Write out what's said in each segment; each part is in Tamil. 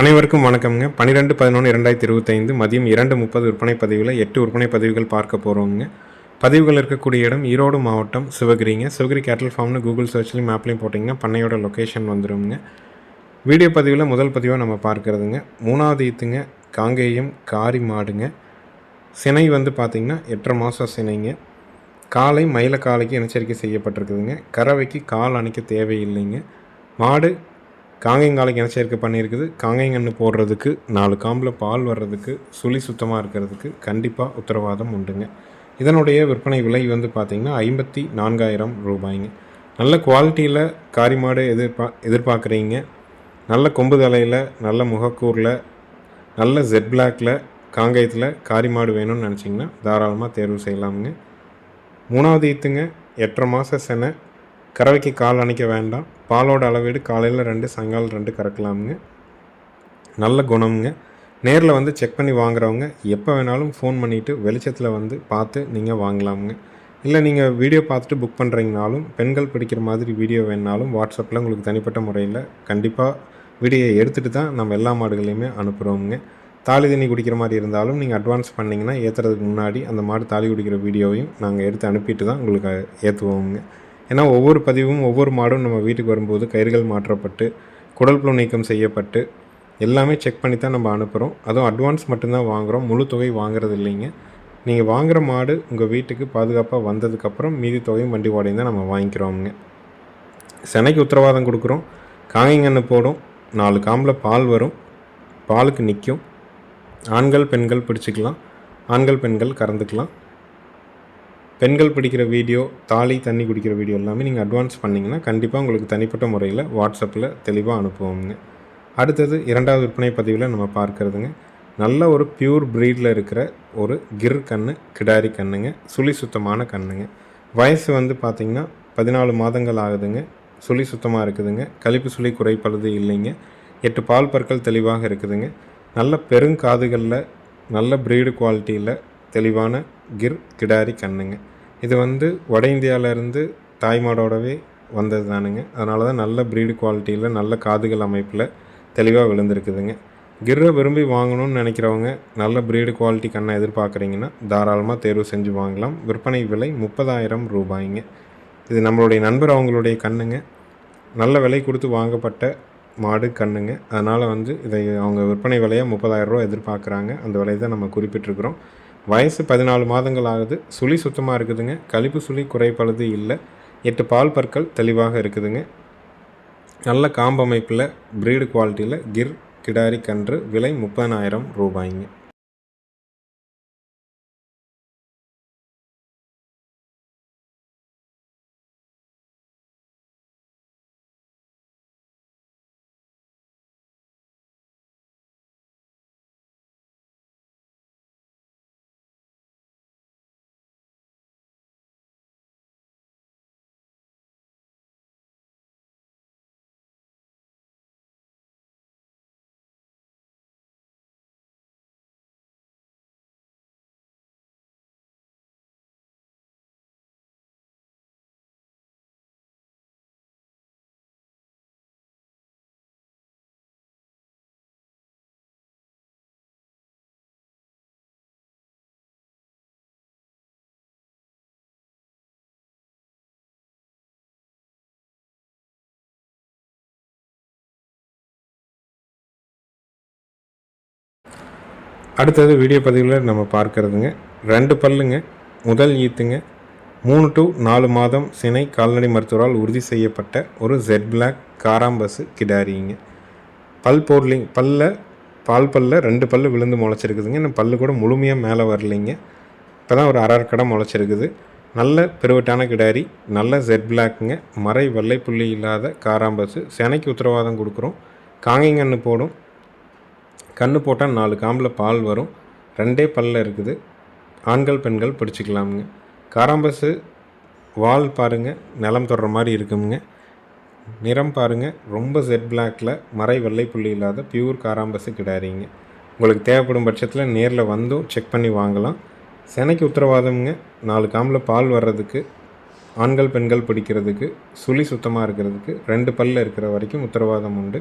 அனைவருக்கும் வணக்கம்ங்க. பன்னிரெண்டு பதினொன்று இரண்டாயிரத்தி இருபத்தைந்து மதியம் இரண்டு முப்பது விற்பனை பதிவில் எட்டு விற்பனை பதிவுகள் பார்க்க போகிறோங்க பதிவுகள் இருக்கக்கூடிய இடம் ஈரோடு மாவட்டம் சிவகிரிங்க. சிவகிரி கேட்டல் ஃபார்ம்னு கூகுள் சர்ச்லையும் மேப்லையும் போட்டிங்கன்னா பண்ணையோட லொக்கேஷன் வந்துடுங்க வீடியோ பதிவில் முதல் பதிவாக நம்ம பார்க்குறதுங்க. மூணாவது ஈத்துங்க காங்கேயம் காரி மாடுங்க. சினை வந்து பார்த்திங்கன்னா எட்டரை மாதம் சினைங்க. காலை மயில காலைக்கு இனச்சரிக்கை செய்யப்பட்டிருக்குதுங்க. கறவைக்கு கால் அணைக்க தேவையில்லைங்க. மாடு காங்கையங்காலைக்கு இனச்சேர்க்கை பண்ணியிருக்குது. காங்கையங்கன்று போடுறதுக்கு நாலு காம்பில் பால் வர்றதுக்கு சுழி சுத்தமாக இருக்கிறதுக்கு கண்டிப்பாக உத்தரவாதம் உண்டுங்க. இதனுடைய விற்பனை விலை வந்து பார்த்திங்கன்னா ஐம்பத்தி நான்காயிரம் ரூபாய்ங்க. நல்ல குவாலிட்டியில் காரி மாடு எதிர்பா எதிர்பார்க்குறீங்க. நல்ல கொம்பு தலையில் நல்ல முகக்கூரில் நல்ல ஜெட் பிளாக்கில் காங்கேயத்தில் காரி மாடு வேணும்னு நினச்சிங்கன்னா தாராளமாக தேர்வு செய்யலாமுங்க. மூணாவது ஈத்துங்க எட்டரை மாத செனை கறவைக்கு கால் அணைக்க வேண்டாம். பாலோட அளவீடு காலையில் ரெண்டு சாயங்காலம் ரெண்டு கறக்கலாமுங்க. நல்ல குணம்ங்க. நேரில் வந்து செக் பண்ணி வாங்குறவங்க எப்போ வேணாலும் ஃபோன் பண்ணிவிட்டு வெளிச்சத்தில் வந்து பார்த்து நீங்கள் வாங்கலாமுங்க. இல்லை நீங்கள் வீடியோ பார்த்துட்டு புக் பண்ணுறீங்கனாலும் பெண்கள் பிடிக்கிற மாதிரி வீடியோ வேணுனாலும் வாட்ஸ்அப்பில் உங்களுக்கு தனிப்பட்ட முறையில் கண்டிப்பாக வீடியோ எடுத்துகிட்டு தான் நம்ம எல்லா மாடுகளையுமே அனுப்புகிறோமுங்க தாலி தண்ணி குடிக்கிற மாதிரி இருந்தாலும் நீங்கள் அட்வான்ஸ் பண்ணிங்கன்னா ஏற்றுறதுக்கு முன்னாடி அந்த மாடு தாலி குடிக்கிற வீடியோவையும் நாங்கள் எடுத்து அனுப்பிட்டு தான் உங்களுக்கு ஏற்றுவோமுங்க ஏன்னா ஒவ்வொரு பதிவும் ஒவ்வொரு மாடும் நம்ம வீட்டுக்கு வரும்போது கயிறுகள் மாற்றப்பட்டு குடல் புழு நீக்கம் செய்யப்பட்டு எல்லாமே செக் பண்ணி தான் நம்ம அனுப்புகிறோம் அதுவும் அட்வான்ஸ் மட்டும்தான் வாங்குகிறோம் முழு தொகை வாங்குறது இல்லைங்க. நீங்கள் வாங்குகிற மாடு உங்கள் வீட்டுக்கு பாதுகாப்பாக வந்ததுக்கப்புறம் மீதி தொகையும் வண்டி வாடகையும் தான் நம்ம வாங்கிக்கிறோமுங்க. செனைக்கு உத்தரவாதம் கொடுக்குறோம். காங்கிங்கன்னு போடும். நாலு காம்பில் பால் வரும். பாலுக்கு நிற்கும் ஆண்கள் பெண்கள் பிடிச்சிக்கலாம். ஆண்கள் பெண்கள் கறந்துக்கலாம். பெண்கள் பிடிக்கிற வீடியோ தாலி தண்ணி குடிக்கிற வீடியோ எல்லாமே நீங்கள் அட்வான்ஸ் பண்ணிங்கன்னா கண்டிப்பாக உங்களுக்கு தனிப்பட்ட முறையில் வாட்ஸ்அப்பில் தெளிவாக அனுப்புவோங்க அடுத்தது இரண்டாவது விற்பனை பதிவில் நம்ம பார்க்குறதுங்க. நல்ல ஒரு பியூர் ப்ரீடில் இருக்கிற ஒரு கிர் கன்று கிடாரி கண்ணுங்க சுழி சுத்தமான கண்ணுங்க. வயசு வந்து பார்த்திங்கன்னா பதினாலு மாதங்கள் ஆகுதுங்க. சுழி சுத்தமாக இருக்குதுங்க. கழிப்பு சுழி குறைப்பழுது இல்லைங்க. எட்டு பால் பற்கள் தெளிவாக இருக்குதுங்க. நல்ல பெருங்காதுகளில் நல்ல ப்ரீடு குவாலிட்டியில் தெளிவான கிர் கிடாரி கண்ணுங்க. இது வந்து வட இந்தியாவிலேருந்து தாய்மாடோடவே வந்தது தானுங்க அதனால தான் நல்ல ப்ரீடு குவாலிட்டியில் நல்ல காதுகள் அமைப்பில் தெளிவாக விழுந்திருக்குதுங்க. கிர்ரை விரும்பி வாங்கணும்னு நினைக்கிறவங்க நல்ல ப்ரீடு குவாலிட்டி கண்ணை எதிர்பார்க்குறீங்கன்னா தாராளமாக தேர்வு செஞ்சு வாங்கலாம். விற்பனை விலை முப்பதாயிரம் ரூபாய்ங்க. இது நம்மளுடைய நண்பர் அவங்களுடைய கண்ணுங்க. நல்ல விலை கொடுத்து வாங்கப்பட்ட மாடு கண்ணுங்க. அதனால் வந்து இதை அவங்க விற்பனை விலையாக முப்பதாயிரரூவா எதிர்பார்க்குறாங்க. அந்த விலையை தான் நம்ம குறிப்பிட்டிருக்கிறோம். வயசு பதினாலு மாதங்கள் ஆகுது சுழி சுத்தமாக இருக்குதுங்க. கழிப்பு சுழி குறைப்பழுது இல்லை. எட்டு பால் பற்கள் தெளிவாக இருக்குதுங்க. நல்ல காம்பமைப்பில் பிரீடு குவாலிட்டியில் கிர் கிடாரி கன்று விலை முப்பதாயிரம் ரூபாய்ங்க. அடுத்தது வீடியோ பதிவில் நம்ம பார்க்குறதுங்க. ரெண்டு பல்லுங்க முதல் ஈத்துங்க. மூணு டு நாலு மாதம் சினை கால்நடை மருத்துவரால் உறுதி செய்யப்பட்ட ஒரு ஜெட் பிளாக் காராம்பஸு கிடாரிங்க. பல் போர்லிங் பல்ல பால் பல்ல ரெண்டு பல்லு விழுந்து முளைச்சிருக்குதுங்க. இன்னும் பல்லு கூட முழுமையாக மேலே வரலைங்க. இப்போ தான் ஒரு அரை கடை முளைச்சிருக்குது. நல்ல பெருவட்டான கிடாரி நல்ல ஜெட் பிளாக்குங்க மறை வெள்ளை புள்ளி இல்லாத காராம்பஸு சினைக்கு உத்தரவாதம் கொடுக்குறோம். காங்கிங்கன்னு போடும். கன்று போட்டால் நாலு காம்பில் பால் வரும். ரெண்டே பல்ல இருக்குது. ஆண்கள் பெண்கள் பிடிச்சிக்கலாமுங்க. காராம்பஸு வால் பாருங்கள் நிலம் தொடுற மாதிரி இருக்குங்க நிறம் பாருங்கள் ரொம்ப ஜெட் பிளாக்கில் மறை வெள்ளை புள்ளி இல்லாத பியூர் காராம்பஸு கிடாரிங்க. உங்களுக்கு தேவைப்படும் பட்சத்தில் நேரில் வந்தும் செக் பண்ணி வாங்கலாம். செனைக்கு உத்தரவாதம்ங்க. நாலு காம்பில் பால் வர்றதுக்கு ஆண்கள் பெண்கள் பிடிக்கிறதுக்கு சுழி சுத்தமாக இருக்கிறதுக்கு ரெண்டு பல்ல இருக்கிற வரைக்கும் உத்தரவாதம் உண்டு.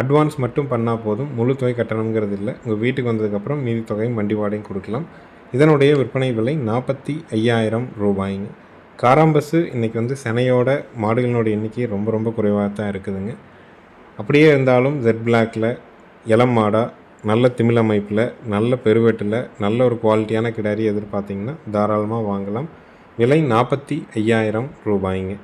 அட்வான்ஸ் மட்டும் பண்ணால் போதும். முழு தொகை கட்டணங்கிறது இல்லை உங்கள் வீட்டுக்கு வந்ததுக்கப்புறம் மீதி தொகையும் வண்டி வாடகையும் கொடுக்கலாம். இதனுடைய விற்பனை விலை நாற்பத்தி ஐயாயிரம் ரூபாய்ங்க. காராம்பஸ்ஸு இன்றைக்கி வந்து செனையோட மாடுகளினோட எண்ணிக்கை ரொம்ப ரொம்ப குறைவாக தான் இருக்குதுங்க. அப்படியே இருந்தாலும் ஜெட் பிளாக்கில் இளம் மாடாக நல்ல திமிழ் அமைப்பில் நல்ல பெருவெட்டில் நல்ல ஒரு குவாலிட்டியான கிடாரி எதிர்பார்த்திங்கன்னா தாராளமாக வாங்கலாம். விலை நாற்பத்தி ஐயாயிரம் ரூபாய்ங்க.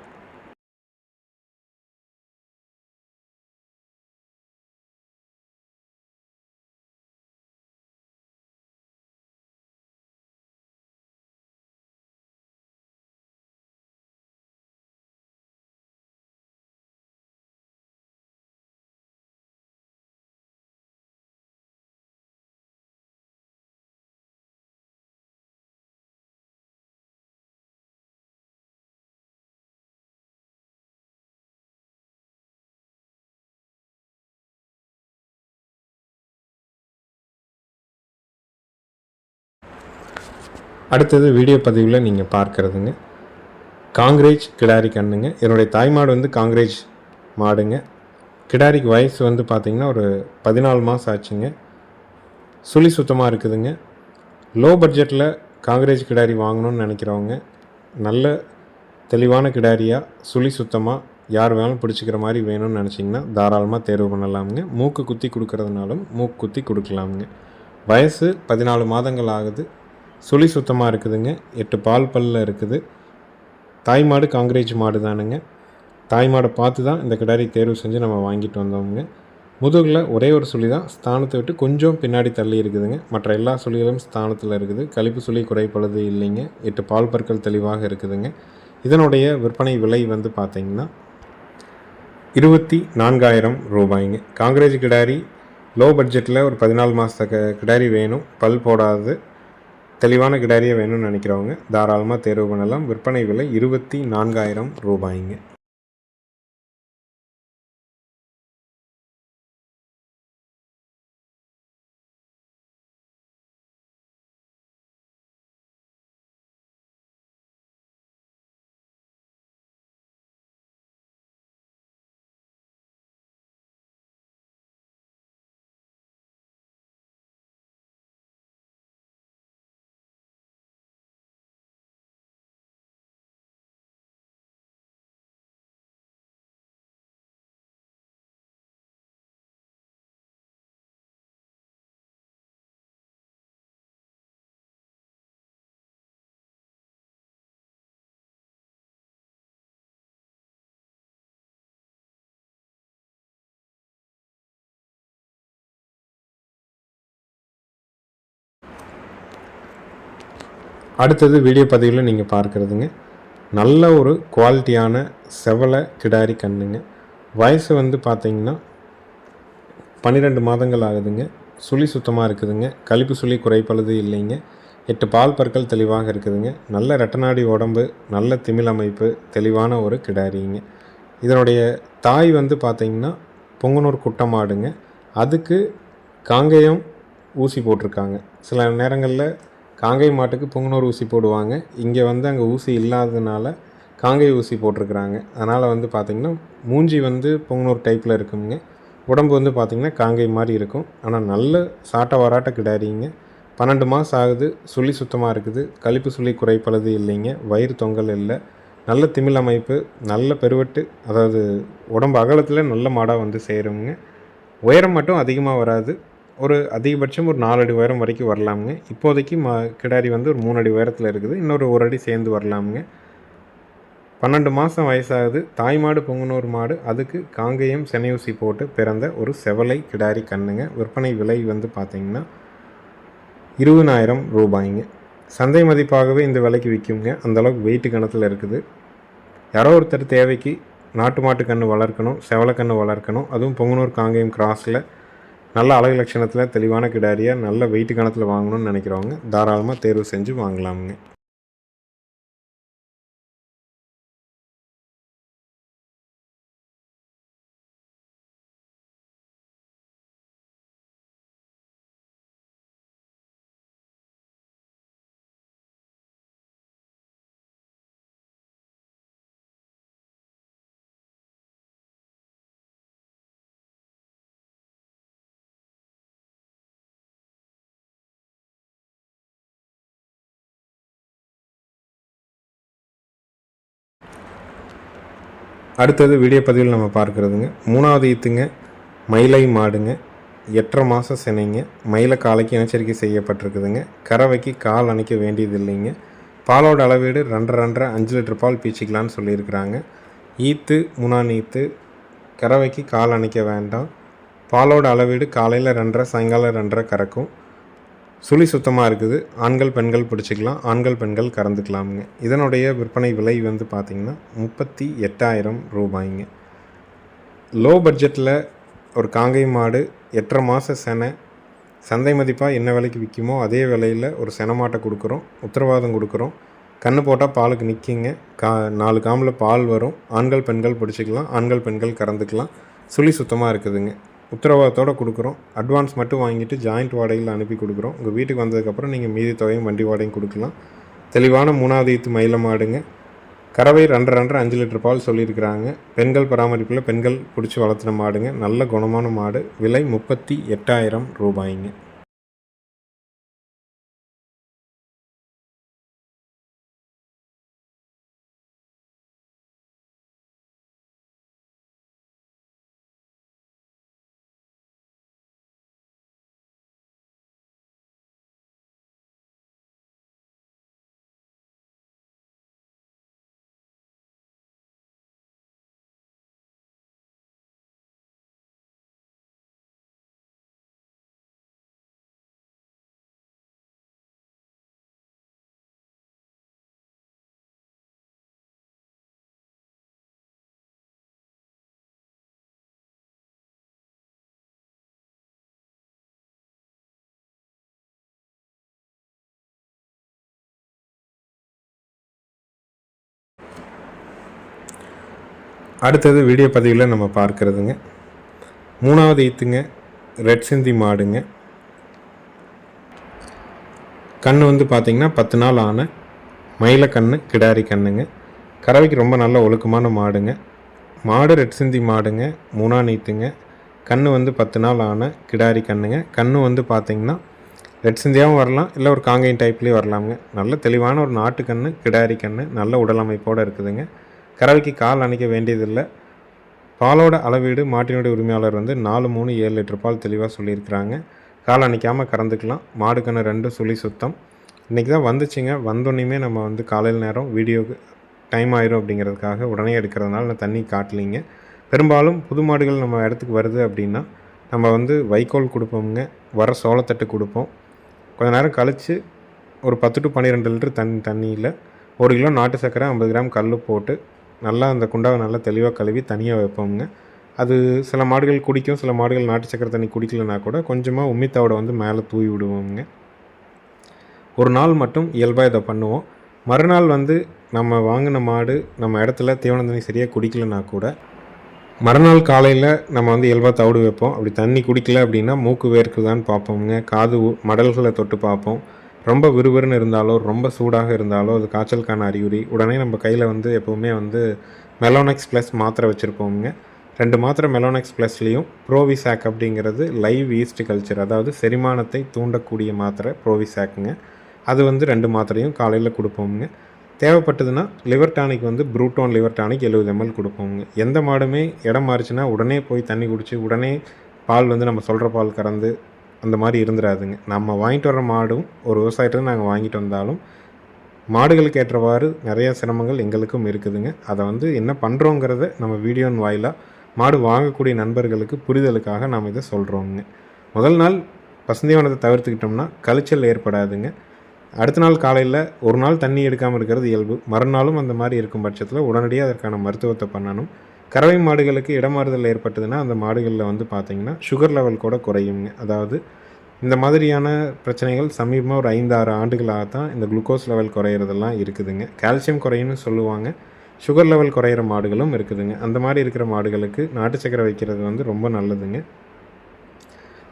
அடுத்தது வீடியோ பதிவில் நீங்கள் பார்க்குறதுங்க. காங்கிரேஜ் கிடாரி கண்ணுங்க. என்னுடைய தாய்மாடு வந்து காங்கிரேஜ் மாடுங்க. கிடாரிக்கு வயசு வந்து பார்த்திங்கன்னா ஒரு பதினாலு மாதம் ஆச்சுங்க. சுழி சுத்தமாக இருக்குதுங்க. லோ பட்ஜெட்டில் காங்கிரேஜ் கிடாரி வாங்கணும்னு நினைக்கிறவங்க நல்ல தெளிவான கிடாரியாக சுழி சுத்தமாக யார் வேணாலும் பிடிச்சிக்கிற மாதிரி வேணும்னு நினச்சிங்கன்னா தாராளமாக தேர்வு பண்ணலாமுங்க. மூக்கு குத்தி கொடுக்கறதுனாலும் மூக்கு குத்தி கொடுக்கலாமுங்க. வயசு பதினாலு மாதங்கள் ஆகுது. சுழி சுத்தமாக இருக்குதுங்க. எட்டு பால் பல்லில் இருக்குது. தாய் மாடு காங்கிரேஜ் மாடு தானுங்க. தாய் மாடை பார்த்து தான் இந்த கிடாரி தேர்வு செஞ்சு நம்ம வாங்கிட்டு வந்தோம்ங்க. முதுகில் ஒரே ஒரு சுழி தான். ஸ்தானத்தை விட்டு கொஞ்சம் பின்னாடி தள்ளி இருக்குதுங்க. மற்ற எல்லா சுழிகளும் ஸ்தானத்தில் இருக்குது. கழிப்பு சுழி குறைப்பழுது இல்லைங்க. எட்டு பால் பற்கள் தெளிவாக இருக்குதுங்க. இதனுடைய விற்பனை விலை வந்து பார்த்திங்கன்னா இருபத்தி நான்காயிரம் ரூபாய்ங்க. காங்கிரேஜ் கிடாரி லோ பட்ஜெட்டில் ஒரு பதினாலு மாத கிடாரி வேணும். பல் போடாது. தெளிவான கிடாரியை வேணும்னு நினைக்கிறவங்க தாராளமாக தேர்வு பண்ணலாம். விற்பனை விலை இருபத்தி நான்காயிரம் ரூபாய்ங்க. அடுத்தது வீடியோ பதிவில் நீங்கள் பார்க்குறதுங்க. நல்ல ஒரு குவாலிட்டியான செவலை கிடாரி கண்ணுங்க. வயசு வந்து பார்த்தீங்கன்னா பன்னிரெண்டு மாதங்கள் ஆகுதுங்க. சுழி சுத்தமாக இருக்குதுங்க. கழிப்பு சுழி குறைப்பழுது இல்லைங்க. எட்டு பால் பற்கள் தெளிவாக இருக்குதுங்க. நல்ல ரெட்டநாடி உடம்பு நல்ல திமிழ் அமைப்பு தெளிவான ஒரு கிடாரிங்க. இதனுடைய தாய் வந்து பார்த்திங்கன்னா பொங்கனூர் குட்டமாடுங்க. அதுக்கு காங்கேயம் ஊசி போட்டிருக்காங்க. சில நேரங்களில் காங்கை மாட்டுக்கு புங்குனூர் ஊசி போடுவாங்க. இங்கே வந்து அங்கே ஊசி இல்லாததுனால காங்கை ஊசி போட்டிருக்குறாங்க. அதனால் வந்து பார்த்திங்கன்னா மூஞ்சி வந்து புங்குனூர் டைப்பில் இருக்குங்க. உடம்பு வந்து பார்த்திங்கன்னா காங்கை மாதிரி இருக்கும். ஆனால் நல்ல சாட்ட வராட்ட கிடாரிங்க. பன்னெண்டு மாதம் ஆகுது சுழி சுத்தமாக இருக்குது. கழிப்பு சுழி குறைப்பளது இல்லைங்க. வயிறு தொங்கல் இல்லை. நல்ல திமிழ் அமைப்பு நல்ல பெருவெட்டு அதாவது உடம்பு அகலத்தில் நல்ல மாடாக வந்து சேருங்க. உயரம் மட்டும் அதிகமாக வராது. ஒரு அதிகபட்சம் ஒரு நாலு அடி உயரம் வரைக்கும் வரலாமுங்க. இப்போதைக்கு மா கிடாரி வந்து ஒரு மூணு அடி உயரத்தில் இருக்குது. இன்னொரு ஒரு அடி சேர்ந்து வரலாமுங்க. பன்னெண்டு மாதம் வயசாகுது. தாய் மாடு பொங்குனூர் மாடு அதுக்கு காங்கேயம் செனையூசி போட்டு பிறந்த ஒரு செவலை கிடாரி கண்ணுங்க. விற்பனை விலை வந்து பார்த்திங்கன்னா இருபதாயிரம் ரூபாய்ங்க. சந்தை மதிப்பாகவே இந்த விலைக்கு விற்குங்க அந்தளவுக்கு வெயிட்டு கணத்தில் இருக்குது. யாரோ ஒருத்தர் தேவைக்கு நாட்டு மாட்டு கன்று வளர்க்கணும் செவலை கன்று வளர்க்கணும். அதுவும் பொங்கனூர் காங்கேயம் கிராஸில் நல்ல அழகு லட்சணத்தில் தெளிவான கிடாரியாக நல்ல வெயிட்டு கணத்தில் வாங்கணும்னு நினைக்கிறவங்க தாராளமாக தேர்வு செஞ்சு வாங்கலாமுங்க. அடுத்தது வீடியோ பதிவில் நம்ம பார்க்குறதுங்க. மூணாவது ஈத்துங்க மயிலை மாடுங்க எட்டரை மாதம் சினைங்க மயில காலைக்கு இனச்சரிக்கை செய்யப்பட்டிருக்குதுங்க. கறவைக்கு கால் அணைக்க வேண்டியது இல்லைங்க பாலோட அளவீடு ரெண்டரை ரெண்டரை அஞ்சு லிட்டர் பால் பீச்சிக்கலான்னு சொல்லியிருக்கிறாங்க. ஈத்து மூணாம் ஈத்து கறவைக்கு கால் அணைக்க வேண்டாம். பாலோட அளவீடு காலையில் ரெண்டரை சாயங்காலம் ரெண்டரை கறக்கும். சுழி சுத்தமாக இருக்குது. ஆண்கள் பெண்கள் பிடிச்சிக்கலாம். ஆண்கள் பெண்கள் கறந்துக்கலாமுங்க. இதனுடைய விற்பனை விலை வந்து பார்த்திங்கன்னா முப்பத்தி எட்டாயிரம் ரூபாய்ங்க. லோ பட்ஜெட்டில் ஒரு காங்கை மாடு எட்டரை மாத செனை சந்தை மதிப்பாக என்ன விலைக்கு விற்குமோ அதே விலையில் ஒரு செனமாட்டை கொடுக்குறோம். உத்தரவாதம் கொடுக்குறோம். கன்று போட்டால் பாலுக்கு நிற்கிங்க கா நாலு காமில் பால் வரும். ஆண்கள் பெண்கள் பிடிச்சிக்கலாம். ஆண்கள் பெண்கள் கறந்துக்கலாம். சுழி சுத்தமாக இருக்குதுங்க. உத்தரவாதத்தோடு கொடுக்குறோம். அட்வான்ஸ் மட்டும் வாங்கிட்டு ஜாயிண்ட் வாடகையில் அனுப்பி கொடுக்குறோம். உங்கள் வீட்டுக்கு வந்ததுக்கப்புறம் நீங்கள் மீதி தொகையும் வண்டி வாடகையும் கொடுக்கலாம். தெளிவான மூணாவது ஈத்து மயில மாடுங்க. கறவை ரெண்டு ரெண்டரை அஞ்சு லிட்டர் பால் சொல்லியிருக்கிறாங்க. பெண்கள் பராமரிப்பில் பெண்கள் பிடிச்சி வளர்த்துன மாடுங்க. நல்ல குணமான மாடு. விலை முப்பத்தி எட்டாயிரம் ரூபாய்ங்க. அடுத்தது வீடியோ பதிவில் நம்ம பார்க்குறதுங்க. மூணாவது ஈத்துங்க ரெட் சிந்தி மாடுங்க. கண் வந்து பார்த்திங்கன்னா பத்து நாள் ஆன மயில கண் கிடாரி கண்ணுங்க. கறவைக்கு ரொம்ப நல்ல ஒழுக்கமான மாடுங்க. மாடு ரெட் சிந்தி மாடுங்க மூணா நீத்துங்க கண் வந்து பத்து நாள் ஆன கிடாரி கண்ணுங்க. கண் வந்து பார்த்திங்கன்னா ரெட் சிந்தியாகவும் வரலாம் இல்லை ஒரு காங்கையின் டைப்லேயும் வரலாமுங்க. நல்ல தெளிவான ஒரு நாட்டு கண் கிடாரி கண் நல்ல உடல் அமைப்போடு இருக்குதுங்க. கறவைக்கு கால் அணைக்க வேண்டியதில்லை. பாலோட அளவீடு மாட்டினுடைய உரிமையாளர் வந்து நாலு மூணு ஏழு லிட்டர் பால் தெளிவாக சொல்லியிருக்கிறாங்க. கால் அணைக்காமல் கறந்துக்கலாம். மாடு கன்று ரெண்டு சுழி சுத்தம். இன்றைக்கி தான் வந்துச்சுங்க. வந்தோடனையுமே நம்ம வந்து காலையில் நேரம் வீடியோக்கு டைம் ஆயிரும் அப்படிங்கிறதுக்காக உடனே எடுக்கிறதுனால நான் தண்ணி காட்டலிங்க. பெரும்பாலும் புது மாடுகள் நம்ம இடத்துக்கு வருது அப்படின்னா நம்ம வந்து வைக்கோல் கொடுப்போமுங்க. வர சோளத்தட்டு கொடுப்போம். கொஞ்ச நேரம் கழித்து ஒரு பத்து டு பன்னிரெண்டு லிட்டர் தண்ணி தண்ணியில் ஒரு கிலோ நாட்டு சர்க்கரை ஐம்பது கிராம் கல் போட்டு நல்லா அந்த குண்டாவை நல்லா தெளிவாக கழுவி தனியாக வைப்போங்க அது சில மாடுகள் குடிக்கும் சில மாடுகள் நாட்டு சக்கரை தண்ணி குடிக்கலனா கூட கொஞ்சமாக உம்மித்தாவோட வந்து மேலே தூவி விடுவோங்க ஒரு நாள் மட்டும் இயல்பாக இதை பண்ணுவோம். மறுநாள் வந்து நம்ம வாங்கின மாடு நம்ம இடத்துல தீவன தண்ணி சரியாக குடிக்கலனா கூட மறுநாள் காலையில் நம்ம வந்து இயல்பாக தவிடு வைப்போம். அப்படி தண்ணி குடிக்கல அப்படின்னா மூக்கு வேர்க்குதான்னு பார்ப்போங்க காது மடல்களை தொட்டு பார்ப்போம். ரொம்ப விறுவிறுன்னு இருந்தாலோ ரொம்ப சூடாக இருந்தாலோ அது காய்ச்சலுக்கான அறிகுறி உடனே நம்ம கையில் வந்து எப்போவுமே வந்து மெலோனெக்ஸ் ப்ளஸ் மாத்திரை வச்சுருப்போங்க ரெண்டு மாத்திரை மெலோனெக்ஸ் ப்ளஸ்லேயும் ப்ரோவிசாக் அப்படிங்கிறது லைவ் ஈஸ்ட் கல்ச்சர் அதாவது செரிமானத்தை தூண்டக்கூடிய மாத்திரை ப்ரோவிசாக்குங்க அது வந்து ரெண்டு மாத்திரையும் காலையில் கொடுப்போம்ங்க. தேவைப்பட்டதுன்னா லிவர் டானிக் வந்து ப்ரூட்டோன் லிவர் டானிக் எழுபது எம்எல் கொடுப்போங்க எந்த மாடுமே இடம் மாறிச்சுன்னா உடனே போய் தண்ணி குடித்து உடனே பால் வந்து நம்ம சொல்கிற பால் கறந்து அந்த மாதிரி இருந்துடாதுங்க நம்ம வாங்கிட்டு வர மாடும் ஒரு விவசாயத்தில் நாங்கள் வாங்கிட்டு வந்தாலும் மாடுகளுக்கு ஏற்றவாறு நிறைய சிரமங்கள் எங்களுக்கும் இருக்குதுங்க. அதை வந்து என்ன பண்ணுறோங்கிறத நம்ம வீடியோன் வாயிலாக மாடு வாங்கக்கூடிய நண்பர்களுக்கு புரிதலுக்காக நாம் இதை சொல்கிறோங்க முதல் நாள் பசுந்தீவனத்தை தவிர்த்துக்கிட்டோம்னா கழிச்சல் ஏற்படாதுங்க. அடுத்த நாள் காலையில் ஒரு நாள் தண்ணி எடுக்காமல் இருக்கிறது இயல்பு. மறுநாளும் அந்த மாதிரி இருக்கும் பட்சத்தில் உடனடியாக அதற்கான மருத்துவத்தை பண்ணணும். கறவை மாடுகளுக்கு இடமாறுதல் ஏற்பட்டதுன்னா அந்த மாடுகளில் வந்து பார்த்திங்கன்னா சுகர் லெவல் கூட குறையுங்க அதாவது இந்த மாதிரியான பிரச்சனைகள் சமீபமாக ஒரு ஐந்து ஆறு ஆண்டுகளாக தான் இந்த குளுக்கோஸ் லெவல் குறையிறதெல்லாம் இருக்குதுங்க. கால்சியம் குறையும்னு சொல்லுவாங்க. சுகர் லெவல் குறையிற மாடுகளும் இருக்குதுங்க. அந்த மாதிரி இருக்கிற மாடுகளுக்கு நாட்டு சக்கரை வைக்கிறது வந்து ரொம்ப நல்லதுங்க.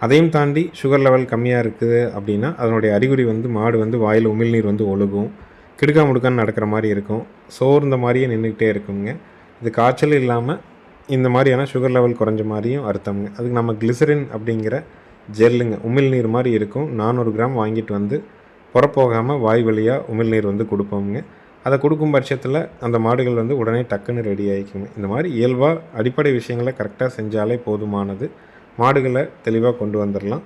அதையும் தாண்டி சுகர் லெவல் கம்மியாக இருக்குது அப்படின்னா அதனுடைய அறிகுறி வந்து மாடு வந்து வாயில் உமிழ்நீர் வந்து ஒழுகும். கிடுக்கா முடுக்கான்னு நடக்கிற மாதிரி இருக்கும். சோர்ந்த மாதிரியே நின்றுக்கிட்டே இருக்குங்க. இது காய்ச்சல் இல்லாமல் இந்த மாதிரியான சுகர் லெவல் குறைஞ்ச மாதிரியும் அர்த்தம்ங்க. அதுக்கு நம்ம கிளிசரின் அப்படிங்கிற ஜெல்லுங்க உமிழ்நீர் மாதிரி இருக்கும். நானூறு கிராம் வாங்கிட்டு வந்து புறப்போகாமல் வாய் வழியாக உமிழ்நீர் வந்து கொடுப்போங்க அதை கொடுக்கும் பட்சத்தில் அந்த மாடுகள் வந்து உடனே டக்குன்னு ரெடி ஆகிக்குங்க இந்த மாதிரி இயல்பாக அடிப்படை விஷயங்களை கரெக்டாக செஞ்சாலே போதுமானது. மாடுகளை தெளிவாக கொண்டு வந்துடலாம்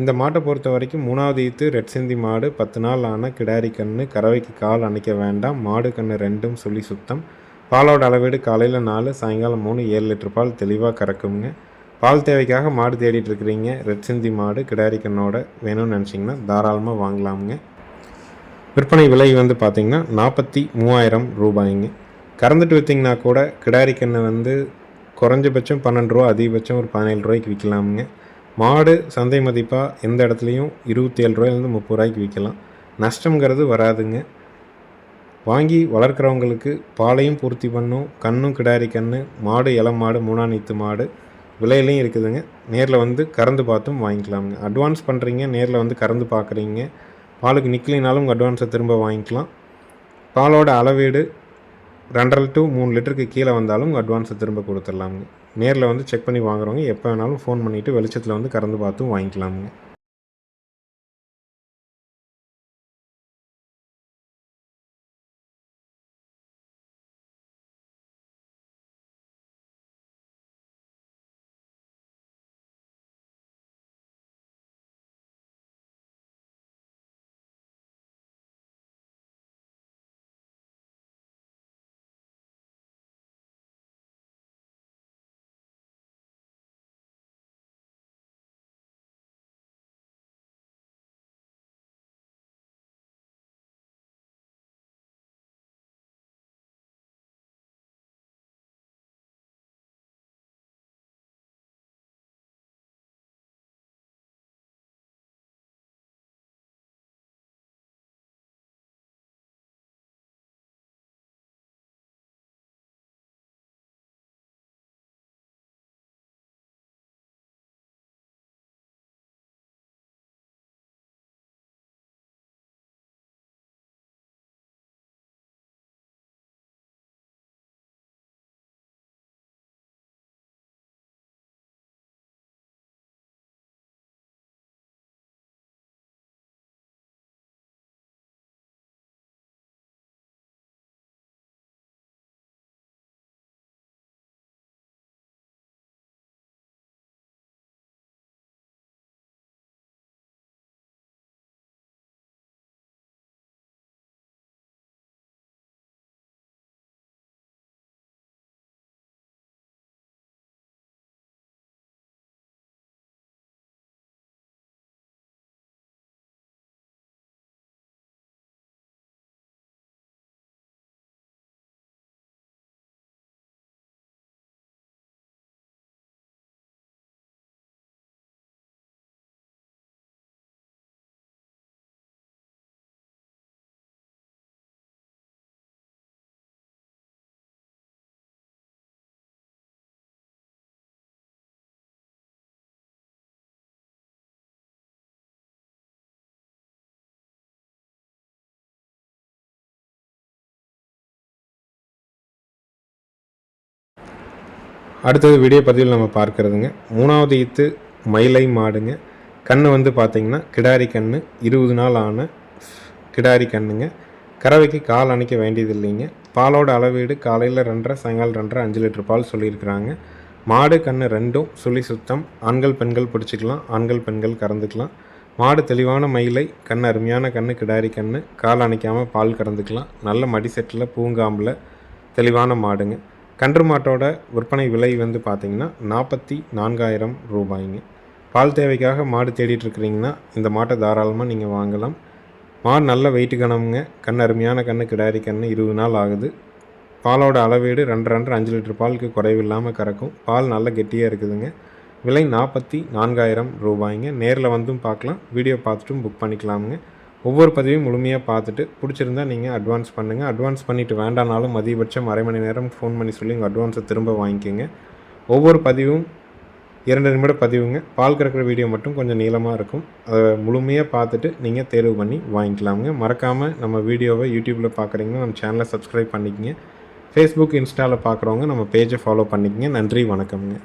இந்த மாட்டை பொறுத்த வரைக்கும் மூணாவது ஈத்து ரெட் சிந்தி மாடு பத்து நாள் ஆன கிடாரி கன்று கறவைக்கு கால் அணைக்க வேண்டாம் மாடு கன்று ரெண்டும் சொல்லி சுத்தம். பாலோட அளவீடு காலையில் நாலு சாயங்காலம் மூணு ஏழு லிட்டர் பால் தெளிவாக கறக்குங்க. பால் தேவைக்காக மாடு தேடிட்டு இருக்கிறீங்க. ரெட் சிந்தி மாடு கிடாரி கண்ணோட வேணும்னு நினச்சிங்கன்னா தாராளமாக வாங்கலாமுங்க. விற்பனை விலை வந்து பார்த்திங்கன்னா நாற்பத்தி மூவாயிரம் ரூபாய்ங்க. கறந்துட்டு விற்றிங்கன்னா கூட கிடாரி கன்று வந்து குறைஞ்சபட்சம் பன்னெண்டு ரூபா அதிகபட்சம் ஒரு பதினேழு ரூபாய்க்கு விற்கலாமுங்க மாடு சந்தை மதிப்பாக எந்த இடத்துலையும் இருபத்தி ஏழு ரூபாயிலேருந்து முப்பது ரூபாய்க்கு விற்கலாம் நஷ்டங்கிறது வராதுங்க. வாங்கி வளர்க்குறவங்களுக்கு பாலையும் பூர்த்தி பண்ணும் கண்ணும் கிடாரி கன்று மாடு இளம் மாடு மூணாநீத்து மாடு விலையிலையும் இருக்குதுங்க. நேரில் வந்து கறந்து பார்த்தும் வாங்கிக்கலாமுங்க. அட்வான்ஸ் பண்ணுறீங்க நேரில் வந்து கறந்து பார்க்குறீங்க. பாலுக்கு நிற்கலினாலும் உங்கள் அட்வான்ஸை திரும்ப வாங்கிக்கலாம். பாலோட அளவீடு ரெண்டரை டு மூணு லிட்டருக்கு கீழே வந்தாலும் உங்கள் அட்வான்ஸை திரும்ப கொடுத்துடலாமுங்க. நேரில் வந்து செக் பண்ணி வாங்குறவங்க எப்போ வேணாலும் ஃபோன் பண்ணிவிட்டு வெளிச்சத்தில் வந்து கறந்து பார்த்தும் வாங்கிக்கலாமுங்க. அடுத்தது வீடியோ பதிவில் நம்ம பார்க்குறதுங்க. மூணாவது ஈத்து மயிலை மாடுங்க. கண் வந்து பார்த்திங்கன்னா கிடாரி கண் இருபது நாள் ஆன கிடாரி கண்ணுங்க. கறவைக்கு கால் அணைக்க வேண்டியது இல்லைங்க பாலோட அளவீடு காலையில் ரெண்டரை சாயங்காலம் ரெண்டரை அஞ்சு லிட்டர் பால் சொல்லியிருக்கிறாங்க. மாடு கண் ரெண்டும் சுழி சுத்தம். ஆண்கள் பெண்கள் பிடிச்சிக்கலாம். ஆண்கள் பெண்கள் கறந்துக்கலாம். மாடு தெளிவான மயிலை கண் அருமையான கண் கிடாரி கண் கால் அணைக்காமல் பால் கறந்துக்கலாம். நல்ல மடி செட்டில் பூங்காம்பில் தெளிவான மாடுங்க. கன்று மாட்டோட விற்பனை விலை வந்து பார்த்திங்கன்னா நாற்பத்தி நான்காயிரம் ரூபாய்ங்க. பால் தேவைக்காக மாடு தேடிட்டு இருக்கிறீங்கன்னா இந்த மாட்டை தாராளமாக நீங்கள் வாங்கலாம். மாடு நல்ல வெயிட்டு கணமுங்க கண் அருமையான கண்ணு கிடாரி கண் இருபது நாள் ஆகுது. பாலோட அளவீடு ரெண்டு ரெண்டு அஞ்சு லிட்டர் பாலுக்கு குறைவில்லாமல் கறக்கும். பால் நல்ல கெட்டியாக இருக்குதுங்க. விலை நாற்பத்தி நான்காயிரம் ரூபாய்ங்க. நேரில் வந்தும் பார்க்கலாம். வீடியோ பார்த்துட்டும் புக் பண்ணிக்கலாமுங்க. ஒவ்வொரு பதிவையும் முழுமையாக பார்த்துட்டு பிடிச்சிருந்தா நீங்கள் அட்வான்ஸ் பண்ணுங்கள் அட்வான்ஸ் பண்ணிவிட்டு வேண்டானாலும் அதிகபட்சம் அரை மணி நேரம் ஃபோன் பண்ணி சொல்லி உங்கள் அட்வான்ஸை திரும்ப வாங்கிக்கோங்க. ஒவ்வொரு பதிவும் இரண்டு நிமிட பதிவுங்க. பால் கறக்கிற வீடியோ மட்டும் கொஞ்சம் நீளமாக இருக்கும். அதை முழுமையாக பார்த்துட்டு நீங்கள் தேர்வு பண்ணி வாங்கிக்கலாமுங்க. மறக்காமல் நம்ம வீடியோவை யூடியூப்பில் பார்க்குறீங்கன்னா நம்ம சேனலை சப்ஸ்கிரைப் பண்ணிக்கங்க. ஃபேஸ்புக் இன்ஸ்டாவில் பார்க்குறவங்க நம்ம பேஜை ஃபாலோ பண்ணிக்கங்க. நன்றி வணக்கம்ங்க.